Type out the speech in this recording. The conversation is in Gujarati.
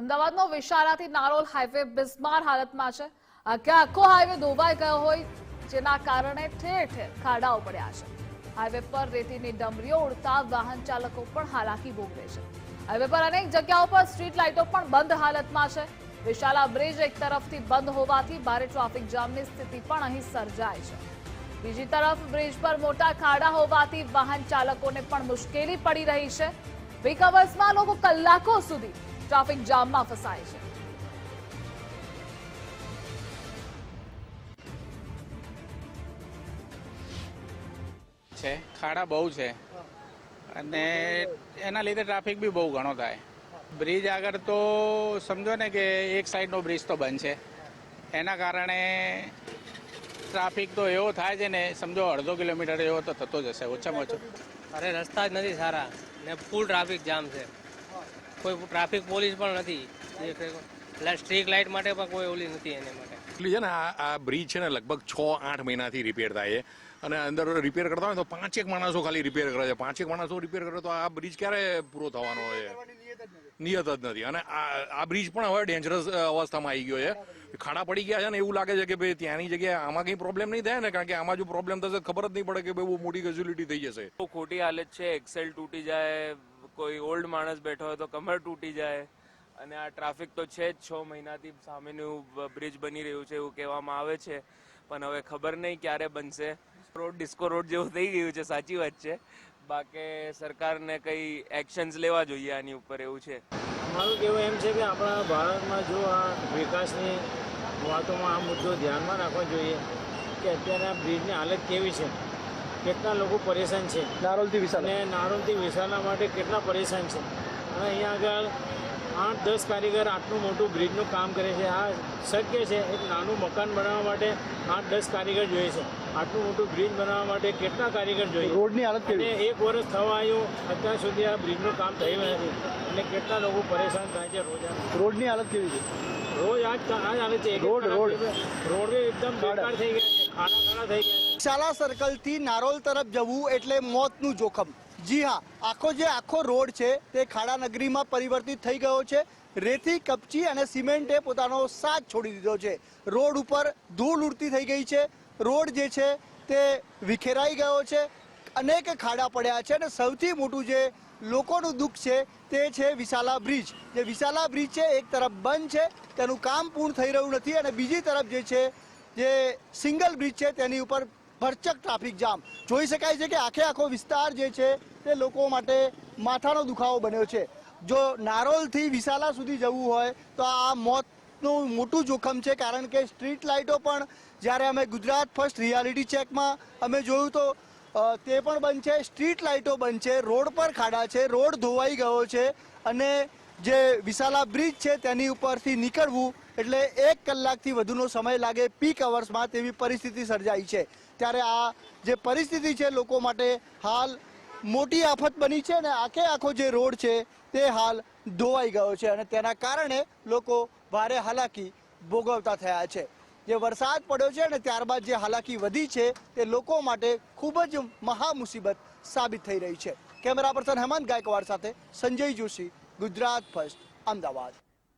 અમદાવાદનો વિશાલાથી નારોલ હાઈવે બિસ્માર હાલતમાં છે. આખે આખો હાઈવે ધોવાઈ ગયો હોય, જેના કારણે ઠેર ઠેર ખાડાઓ પડ્યા છે. હાઈવે પર રેતીની ડમરીઓ ઉડતા વાહન ચાલકો પણ હાલાકી ભોગવે છે. હાઈવે પર અનેક જગ્યાઓ પર સ્ટ્રીટ લાઇટો પણ બંધ હાલતમાં છે. વિશાલા બ્રિજ એક તરફથી બંધ હોવાથી ભારે ટ્રાફિક જામની સ્થિતિ પણ અહીં સર્જાય છે. બીજી તરફ બ્રિજ પર મોટા ખાડા હોવાથી વાહન ચાલકોને પણ મુશ્કેલી પડી રહી છે. પીક અવર્સમાં લોકો કલાકો સુધી ટ્રાફિક જામમાં ફસાય છે. છે ખાડા બહુ છે. અને એના લીધે ટ્રાફિક બી બહુ ઘણો થાય. બ્રિજ આગળ તો સમજો ને કે એક સાઈડનો બ્રિજ તો બંધ છે. એના કારણે ટ્રાફિક તો એવો થાય છે ને સમજો અડધો કિલોમીટર એવો તો થતો જ હશે ઓછામાં ઓછો. અરે રસ્તા જ નથી સારા. ને ફૂલ ટ્રાફિક જામ છે. કોઈ ટ્રાફિક પોલીસ પણ નથી. સ્ટ્રીટ લાઇટ માટે પણ કોઈ ઓલી નથી એને માટે. એટલી છે ને આ આ બ્રિજ છે ને લગભગ છ આઠ મહિનાથી રિપેર થાય છે. અને અંદર રિપેર કરતા હોય તો પાંચેક માણસો ખાલી રિપેર કરે છે. પાંચેક માણસો રિપેર કરે તો આ બ્રિજ ક્યારે પૂરો થવાનો હોય નિયત જ નથી. અને આ આ બ્રિજ પણ હવે ડેન્જરસ અવસ્થામાં આવી ગયો છે. ખાડા પડી ગયા છે ને એવું લાગે છે કે ભાઈ ત્યાંની જગ્યાએ આમાં કંઈ પ્રોબ્લેમ નહીં થાય ને? કારણ કે આમાં જો પ્રોબ્લેમ થશે ખબર જ નહીં પડે કે ભાઈ બહુ મોટી કેઝ્યુલિટી થઈ જશે. બહુ ખોટી હાલત છે. એક્સેલ તૂટી જાય. કોઈ ઓલ્ડ માણસ બેઠો હોય તો કમર તૂટી જાય. અને આ ટ્રાફિક તો છે જ છ મહિનાથી સામેનું બ્રિજ બની રહ્યું છે એવું કહેવામાં આવે છે. પણ હવે ખબર નહીં ક્યારે બનશે. રોડ ડિસ્કો રોડ જેવું થઈ ગયું છે, સાચી વાત છે. બાકી સરકારને કઈ એક્શન્સ લેવા જોઈએ આની ઉપર એવું છે. મારું કહેવું એમ છે કે આપણા ભારતમાં જો આ વિકાસની વાતોમાં આ મુદ્દો ધ્યાનમાં રાખવો જોઈએ, કે અત્યારે આ બ્રિજની હાલત કેવી છે? કેટલા લોકો પરેશાન છે? નારોલથી વિશાલ. અને નારોલથી વિશાલના માટે કેટલા પરેશાન છે? અને અહીંયા આગળ આઠ દસ કારીગર આટલું મોટું બ્રિજનું કામ કરે છે. આ શક્ય છે એક નાનું મકાન બનાવવા માટે આઠ દસ કારીગર જોઈએ છે. આટલું મોટું બ્રિજ બનાવવા માટે કેટલા કારીગર જોઈએ? રોડની હાલત અને એક વર્ષ થવા આવ્યું અત્યાર સુધી આ બ્રિજનું કામ થયું નથી. અને કેટલા લોકો પરેશાન થાય છે રોજ રોડની હાલત કેવી છે? રોજ આજ આજ હાલત છે. Road road. રોડ એકદમ બેકાર થઈ ગયા શાલા સર્કલથી નારોલ તરફ જવું એટલે મોતનું જોખમ. જી હા, આખો જે આખો રોડ છે તે ખાડા નગરીમાં પરિવર્તિત થઈ ગયો છે. રેતી, કપચી અને સિમેન્ટે પોતાનો સાથ છોડી દીધો છે. રોડ ઉપર ધૂળ ઉડતી થઈ ગઈ છે. રોડ જે છે તે વિખેરાઈ ગયો છે. અનેક ખાડા પડ્યા છે અને સૌથી મોટું જે લોકોનું દુઃખ છે તે છે વિશાલા બ્રિજ. જે વિશાલા બ્રિજ છે એક તરફ બંધ છે. તેનું કામ પૂર્ણ થઈ રહ્યું નથી અને બીજી તરફ જે છે જે સિંગલ બ્રિજ છે તેની ઉપર ભરચક ટ્રાફિક જામ. જોઈ શકાય છે કે આખે આખો વિસ્તાર જે છે તે લોકો માટે માથાનો દુખાવો બન્યો છે. જો નારોલથી વિશાલા સુધી જવું હોય તો આ મોતનું મોટું જોખમ છે કારણ કે સ્ટ્રીટ લાઇટો પણ જ્યારે અમે ગુજરાત ફર્સ્ટ રિયાલિટી ચેકમાં અમે જોયું તો તે પણ બંધ છે, સ્ટ્રીટ લાઇટો બંધ છે, રોડ પર ખાડા છે, રોડ ધોવાઈ ગયો છે અને જે વિશાલા બ્રિજ છે તેની ઉપરથી નીકળવું એટલે એક કલાકથી વધુનો સમય લાગે પીક અવર્સમાં તેવી પરિસ્થિતિ સર્જાઈ છે. ત્યારે આ જે પરિસ્થિતિ છે લોકો માટે હાલ મોટી આફત બની છે અને આખે આખો જે રોડ છે તે હાલ ધોવાઈ ગયો છે અને તેના કારણે લોકો ભારે હાલાકી ભોગવતા થયા છે. જે વરસાદ પડ્યો છે અને ત્યારબાદ જે હાલાકી વધી છે તે લોકો માટે ખૂબ જ મહા મુસીબત સાબિત થઈ રહી છે. કેમેરા પર્સન હેમંત ગાયકવાડ સાથે સંજય જોશી ગુજરાત ફર્સ્ટ અમદાવાદ.